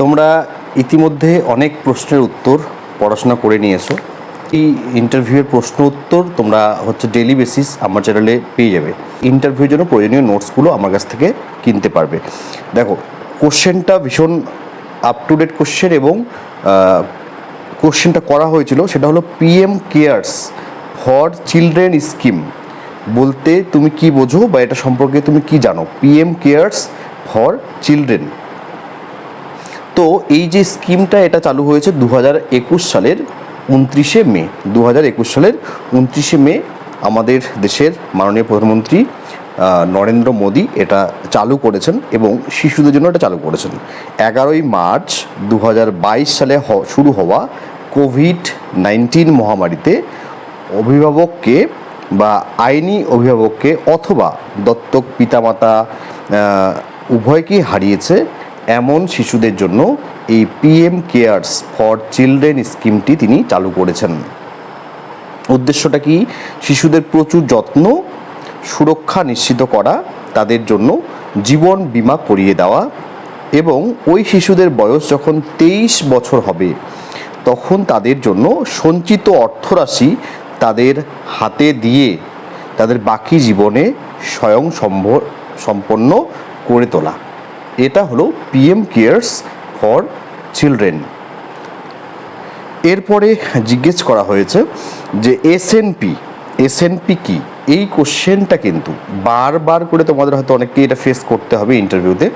তোমরা ইতিমধ্যে অনেক প্রশ্নের উত্তর পড়াশোনা করে নিয়েছো। এই ইন্টারভিউয়ের প্রশ্ন উত্তর তোমরা হচ্ছে ডেলি বেসিস আমার চ্যানেলে পেয়ে যাবে। ইন্টারভিউর জন্য প্রয়োজনীয় নোটসগুলো আমার কাছ থেকে কিনতে পারবে। দেখো কোশ্চেনটা ভীষণ আপ টু ডেট কোশ্চেন এবং কোশ্চেনটা করা হয়েছিল, সেটা হলো PM cares for children scheme বলতে তুমি কি বোঝো বা এটা সম্পর্কে তুমি কি জানো? পিএম কেয়ার্স ফর চিলড্রেন তো এই যে স্কিমটা এটা চালু হয়েছে দু সালের উনত্রিশে মে দু সালের উনত্রিশে মে আমাদের দেশের মাননীয় প্রধানমন্ত্রী নরেন্দ্র মোদী এটা চালু করেছেন এবং শিশুদের জন্য এটা চালু করেছেন। এগারোই মার্চ দু হাজার বাইশ সালে শুরু হওয়া কোভিড নাইন্টিন মহামারীতে অভিভাবককে বা আইনি অভিভাবককে অথবা দত্তক পিতামাতা উভয়কেই হারিয়েছে এমন শিশুদের জন্য এই পিএম কেয়ার্স ফর চিলড্রেন স্কিমটি তিনি চালু করেছেন। উদ্দেশ্যটা কি? শিশুদের প্রচুর যত্ন, সুরক্ষা নিশ্চিত করা, তাদের জন্য জীবন বীমা করিয়ে দেওয়া এবং ওই শিশুদের বয়স যখন তেইশ বছর হবে, তখন তাদের জন্য সঞ্চিত অর্থরাশি তাদের হাতে দিয়ে তাদের বাকি জীবনে স্বয়ং সম্পন্ন করে তোলা। এটা হলো পিএম কেয়ার্স ফর চিলড্রেন এরপরে জিজ্ঞেস করা হয়েছে যে এসএনপি এসএনপি কি? এই কোশ্চেনটা কিন্তু বারবার করে তোমাদের হয়তো অনেককে এটা ফেস করতে হবে ইন্টারভিউতে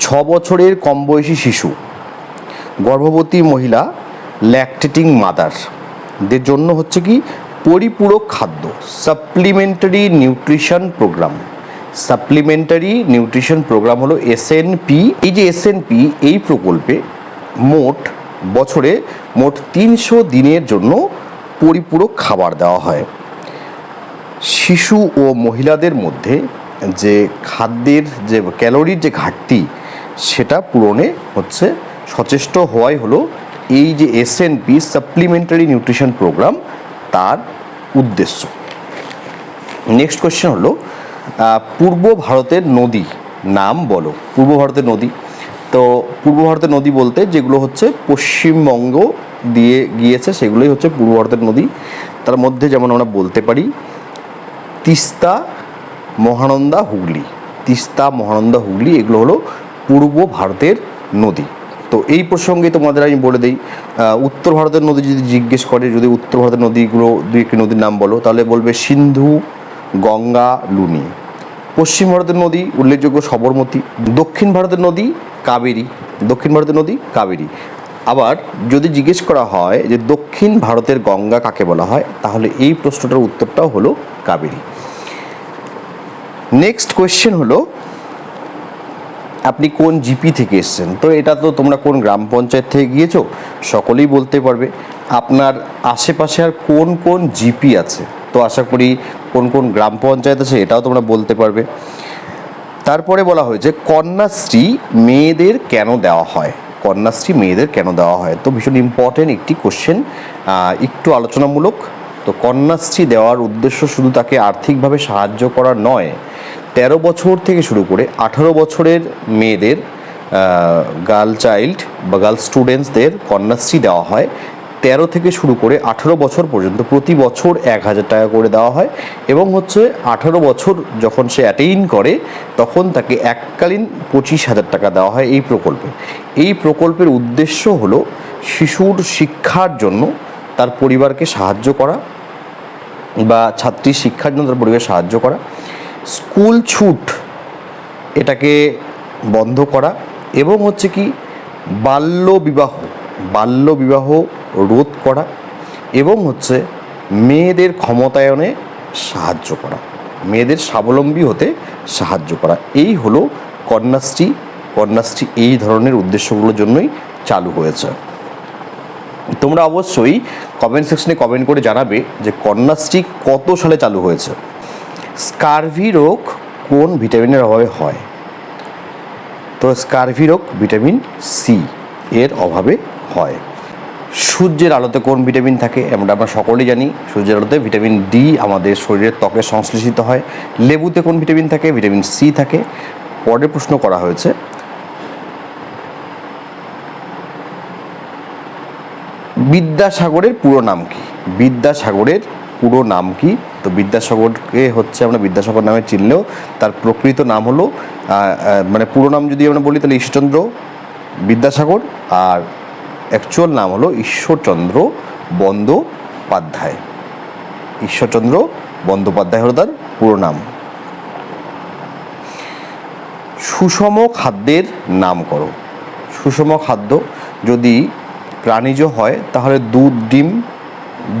ছ বছরের কম বয়সী শিশু, গর্ভবতী মহিলা ল্যাকটেটিং মাদার দের জন্য হচ্ছে কি পরিপূরক খাদ্য supplementary nutrition programme supplementary nutrition programme হলো এসএনপি এই যে এসএনপি এই প্রকল্পে মোট বছরে মোট তিনশো দিনের জন্য পরিপূরক খাবার দেওয়া হয়। শিশু ও মহিলাদের মধ্যে যে খাদ্যের যে ক্যালোরির যে ঘাটতি, সেটা পূরণে হচ্ছে সচেষ্ট হওয়াই হলো এই যে এসএনপি সাপ্লিমেন্টারি নিউট্রিশন প্রোগ্রাম তার উদ্দেশ্য। নেক্সট কোয়েশ্চেন হলো পূর্ব ভারতের নদী নাম বলো, পূর্ব ভারতের নদী। তো পূর্ব ভারতের নদী বলতে যেগুলো হচ্ছে পশ্চিমবঙ্গ দিয়ে গিয়েছে, সেগুলোই হচ্ছে পূর্ব ভারতের নদী। তার মধ্যে যেমন আমরা বলতে পারি, তিস্তা, মহানন্দা, হুগলি। তিস্তা, মহানন্দা, হুগলি এগুলো হলো পূর্ব ভারতের নদী। তো এই প্রসঙ্গে তোমাদের আমি বলে দিই উত্তর ভারতের নদী যদি জিজ্ঞেস করে, যদি উত্তর ভারতের নদীগুলো দুই একটি নদীর নাম বলো, তাহলে বলবে সিন্ধু গঙ্গা, লুনি। পশ্চিম ভারতের নদী, উল্লেখযোগ্য সবরমতী। দক্ষিণ ভারতের নদী, কাবেরী। দক্ষিণ ভারতের নদী, কাবেরী। আবার যদি জিজ্ঞেস করা হয় যে দক্ষিণ ভারতের গঙ্গা কাকে বলা হয়, তাহলে এই প্রশ্নটার উত্তরটাও হলো কাবেরী। নেক্সট কোয়েশ্চেন হলো, আপনি কোন জিপি থেকে এসেছেন? তো এটা তো তোমরা কোন গ্রাম পঞ্চায়েত থেকে গিয়েছো, সকলেই বলতে পারবে। আপনার আশেপাশে আর কোন কোন জিপি আছে? তো আশা করি কোন কোন গ্রাম পঞ্চায়েত আছে এটাও তোমরা বলতে পারবে। তারপরে বলা হয়েছে কন্যাশ্রী মেয়েদের কেন দেওয়া হয়? কন্যাশ্রী মেয়েদের কেন দেওয়া হয়? তো ভীষণ ইম্পর্টেন্ট একটি কোশ্চেন একটু আলোচনামূলক। তো কন্যাশ্রী দেওয়ার উদ্দেশ্য শুধু তাকে আর্থিকভাবে সাহায্য করা নয়, তেরো বছর থেকে শুরু করে আঠারো বছরের মেয়েদের গার্ল চাইল্ড বা গার্ল স্টুডেন্টসদের কন্যাশ্রী দেওয়া হয়। তেরো থেকে শুরু করে আঠারো বছর পর্যন্ত প্রতি বছর এক হাজার টাকা করে দেওয়া হয় এবং হচ্ছে আঠারো বছর যখন সে অ্যাটেইন করে, তখন তাকে এককালীন পঁচিশ হাজার টাকা দেওয়া হয় এই প্রকল্পে। এই প্রকল্পের উদ্দেশ্য হলো শিশুর শিক্ষার জন্য তার পরিবারকে সাহায্য করা বা ছাত্রীর শিক্ষার জন্য তার পরিবারকে সাহায্য করা। স্কুল ছুট এটাকে বন্ধ করা এবং হচ্ছে কি বাল্য বিবাহ বাল্য বিবাহ রোধ করা এবং হচ্ছে মেয়েদের ক্ষমতায়নে সাহায্য করা, মেয়েদের স্বাবলম্বী হতে সাহায্য করা। এই হলো কন্যাশ্রী কন্যাশ্রী এই ধরনের উদ্দেশ্যগুলোর জন্যই চালু হয়েছে। তোমরা অবশ্যই কমেন্ট সেকশনে কমেন্ট করে জানাবে যে কন্যাশ্রী কত সালে চালু হয়েছে। স্কারভি রোগ কোন ভিটামিনের অভাবে হয়? তো স্কারভি রোগ ভিটামিন সি এর অভাবে হয়। সূর্যের আলোতে কোন ভিটামিন থাকে এমনটা আমরা সকলেই জানি। সূর্যের আলোতে ভিটামিন ডি আমাদের শরীরের ত্বকে সংশ্লেষিত হয়। লেবুতে কোন ভিটামিন থাকে? ভিটামিন সি থাকে। পরের প্রশ্ন করা হয়েছে, বিদ্যাসাগরের পুরো নাম কি? বিদ্যাসাগরের পুরো নাম কি? তো বিদ্যাসাগরকে হচ্ছে আমরা বিদ্যাসাগর নামে চিনলেও তার প্রকৃত নাম হলো মানে পুরো নাম যদি আমরা বলি তাহলে ঈশ্বরচন্দ্র, বিদ্যাসাগর আর অ্যাকচুয়াল নাম হলো ঈশ্বরচন্দ্র বন্দ্যোপাধ্যায়। ঈশ্বরচন্দ্র বন্দ্যোপাধ্যায় হলো তার পুরো নাম। সুষম খাদ্যের নাম করো। সুষম খাদ্য যদি প্রাণীজ হয়, তাহলে দুধ, ডিম,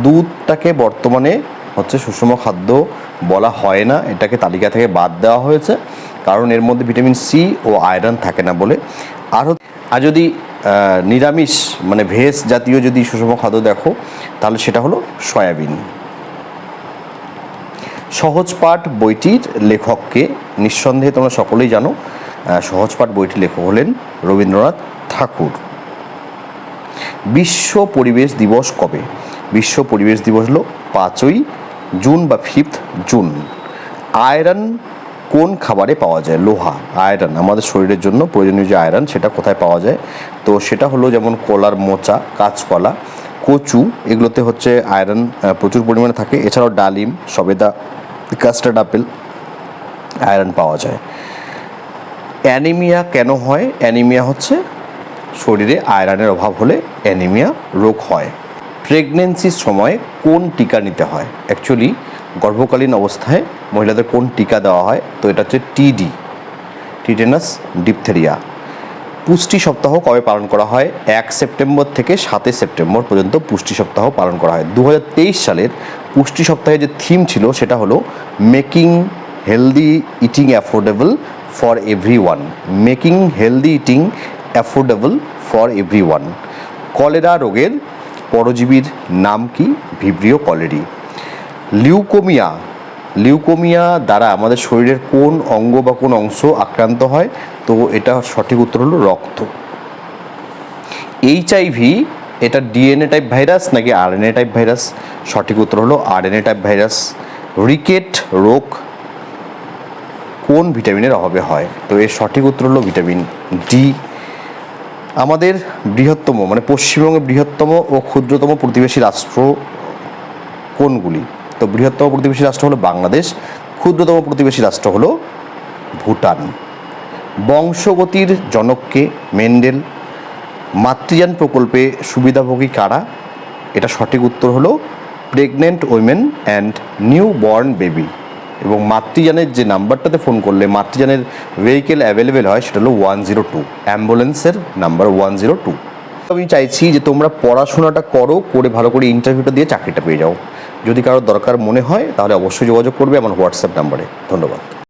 দুধটাকে বর্তমানে হচ্ছে সুষম খাদ্য বলা হয় না। এটাকে তালিকা থেকে বাদ দেওয়া হয়েছে। কারণ এর মধ্যে ভিটামিন সি ও আয়রন থাকে না বলে। আর আর যদি নিরামিষ মানে ভেজ জাতীয় যদি সুষম খাদ্য দেখো, তাহলে সেটা হলো সয়াবিন। সহজ পাঠ বইটির লেখককে নিঃসন্দেহে তোমরা সকলেই জানো সহজ পাঠ বইটির লেখক হলেন রবীন্দ্রনাথ ঠাকুর। বিশ্ব পরিবেশ দিবস কবে? বিশ্ব পরিবেশ দিবস হলো পাঁচই জুন বা ফিফথ জুন। আয়রন কোন খাবারে পাওয়া যায়? লোহা, আয়রন। আমাদের শরীরের জন্য প্রয়োজনীয় যে আয়রন, সেটা কোথায় পাওয়া যায়? তো সেটা হলো যেমন কলার মোচা, কাঁচকলা, কচু, এগুলোতে হচ্ছে আয়রন প্রচুর পরিমাণে থাকে। এছাড়াও ডালিম, সবেদা, কাস্টার্ড আপেল, আয়রন পাওয়া যায়। অ্যানিমিয়া কেন হয়? অ্যানিমিয়া হচ্ছে শরীরে আয়রনের অভাব হলে অ্যানিমিয়া রোগ হয়। প্রেগনেন্সির সময় কোন টিকা নিতে হয়? অ্যাকচুয়ালি গর্ভকালীন অবস্থায় মহিলাদের কোন টিকা দেওয়া হয়? তো এটা হচ্ছে টিডি টিটেনাস ডিপথেরিয়া পুষ্টি সপ্তাহ কবে পালন করা হয়? এক সেপ্টেম্বর থেকে সাতই সেপ্টেম্বর পর্যন্ত পুষ্টি সপ্তাহ পালন করা হয়। দু হাজার তেইশ সালের পুষ্টি সপ্তাহে যে থিম ছিল, সেটা হলো making healthy eating affordable for everyone making healthy eating affordable for everyone cholera রোগের পরজীবীর নাম কি? Vibrio colliery. লিউকোমিয়া। লিউকোমিয়া দ্বারা আমাদের শরীরের কোন অঙ্গ বা কোন অংশ আক্রান্ত হয়? তো এটা সঠিক উত্তর হলো রক্ত। এইচআইভি এটা ডিএনএ টাইপ ভাইরাস নাকি আরএনএ টাইপ ভাইরাস সঠিক উত্তর হলো আরএনএ টাইপ ভাইরাস রিকেট রোগ কোন ভিটামিনের অভাবে হয়? তো এর সঠিক উত্তর হলো ভিটামিন ডি। আমাদের বৃহত্তম মানে পশ্চিমবঙ্গের বৃহত্তম ও ক্ষুদ্রতম প্রতিবেশী রাষ্ট্র কোনগুলি? তো বৃহত্তম প্রতিবেশী রাষ্ট্র হলো বাংলাদেশ, ক্ষুদ্রতম প্রতিবেশী রাষ্ট্র হলো ভুটান। বংশগতির জনককে মেন্ডেল, মাতৃযান প্রকল্পে সুবিধাভোগী কারা? এটা সঠিক উত্তর হলো pregnant women and newborn baby. এবং মাতৃযানের যে নাম্বারটাতে ফোন করলে মাতৃযানের ভেহিকেল অ্যাভেলেবেল হয়, সেটা হলো ওয়ান জিরো টু, অ্যাম্বুলেন্সের নাম্বার ওয়ান জিরো টু। আমি চাইছি যে তোমরা পড়াশোনাটা করো, করে ভালো করে ইন্টারভিউটা দিয়ে চাকরিটা পেয়ে যাও। যদি কারোর দরকার মনে হয় তাহলে অবশ্যই যোগাযোগ করবে আমার হোয়াটসঅ্যাপ নাম্বারে ধন্যবাদ।